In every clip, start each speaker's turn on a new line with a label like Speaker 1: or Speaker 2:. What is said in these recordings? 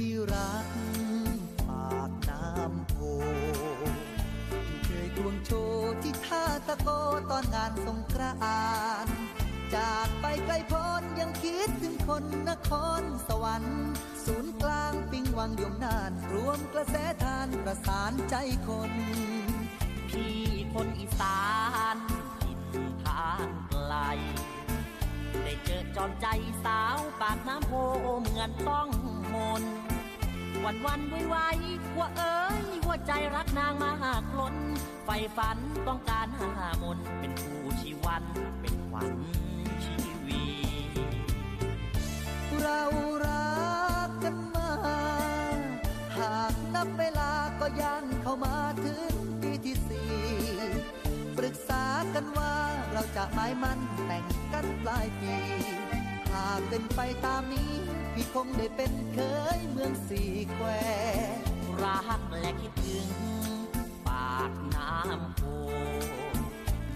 Speaker 1: ที่รักปากน้ำโพที่เคยควงโชว์ที่ท่าตะโกตอนงานสงกรานต์จากไปไกลพ้นยังคิดถึงคนนครสวรรค์ศูนย์กลางปิงวังยมนาน รวมกระแสทานประสานใจคน
Speaker 2: พี่คนอีสานทินทางไกล ได้เจอจอมใจสาวปากน้ำโพเหมือนต้อง วันวันไว้ไว้ว่าเอ้ยว่าใจรักนางมากล้นไฟฝันต้องการหามนเป็นผู้ชีวันเป็นขวัญชีวี
Speaker 1: เรารักกันมา หากนับเวลาก็ย่างเข้ามาถึงปีที่สี่ปรึกษากันว่าเราจะหมายมันแต่งกันปลายปี หากเป็นไปตามนี้ พี่คงได้เป็นเคยเมืองสี่แคว
Speaker 2: รักและคิดถึง ปากน้ำโพ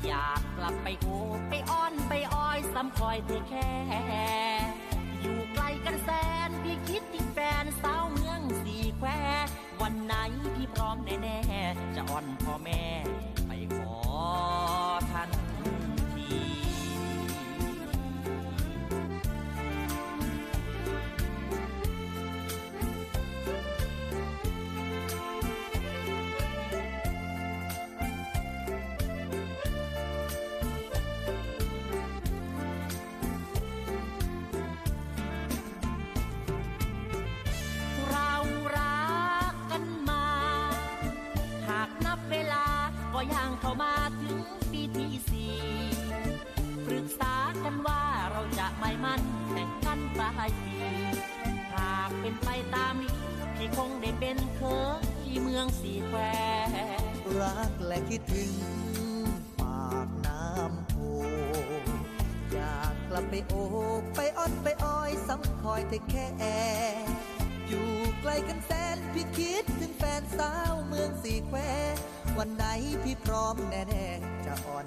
Speaker 2: อยากกลับไปโอไปอ้อนไปอ้อยซ้ำคอยเธอแค่ อยู่ไกลกันแสนพี่คิดถึงแฟนสาวเมืองสีแคววันไหนพี่พร้อมแน่ ๆ จะอ่อนพ่อแม่าก็ย่างเข้ามาถึงปีที่สี่ปรึกษากันว่าเราจะไม่มั่นแต่งกันปลายปีหากเป็นไปตามนี้พี่คงได้เป็นเคยที่เมืองสีแคว
Speaker 1: รักและคิดถึงปากน้ำโพอยากกลับไปโอบไปอ้อนไปอ้อยซ้ำคอยแต่แค่อยู่ไกลกันแสนพี่คิดถึงแฟนสาวเมืองสีแคว วันไหนพี่พร้อมแน่ๆจะอ่อน